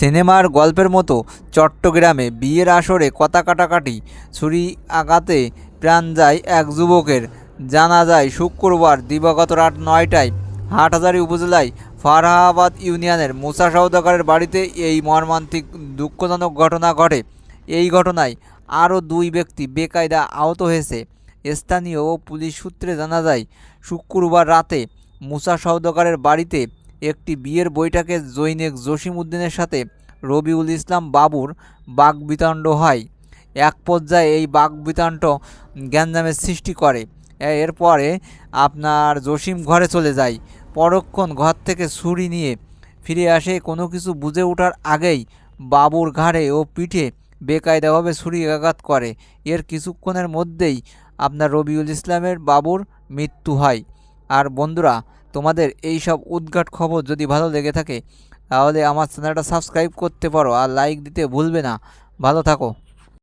সিনেমার গল্পের মতো চট্টগ্রামে বিয়ের আসরে কথা কাটাকাটি ছুরি আঘাতে প্রাণ যায় এক যুবকের। জানা যায়, শুক্রবার দিবাগত রাত নয়টায় হাটহাজারী উপজেলায় ফারহাবাদ ইউনিয়নের মুসা সওদাগরের বাড়িতে এই মর্মান্তিক দুঃখজনক ঘটনা ঘটে। এই ঘটনায় আরও দুই ব্যক্তি বেকায়দা আহত হয়েছে। স্থানীয় পুলিশ সূত্রে জানা যায়, শুক্রবার রাতে মুসা সওদাগরের বাড়িতে একটি বিয়ের বৈঠকে জৈনেক জসিম উদ্দিনের সাথে রবিউল ইসলাম বাবুর বাগবিতণ্ড হয়। এক পর্যায়ে এই বাগবিতণ্ড গ্যাঞ্জামের সৃষ্টি করে। এরপরে আপনার জসিম ঘরে চলে যায়। পরক্ষণ ঘর থেকে ছুরি নিয়ে ফিরে আসে। কোনো কিছু বুঝে ওঠার আগেই বাবুর ঘাড়ে ও পিঠে বেকায়দাভাবে ছুরি আঘাত করে। এর কিছুক্ষণের মধ্যেই আপনার রবিউল ইসলামের বাবুর মৃত্যু হয়। আর বন্ধুরা তোমাদের এই সব উদ্ঘাট খবর যদি ভালো লেগে থাকে, তাহলে আমার চ্যানেলটা সাবস্ক্রাইব করতে পারো আর লাইক দিতে ভুলবে না। ভালো থাকো।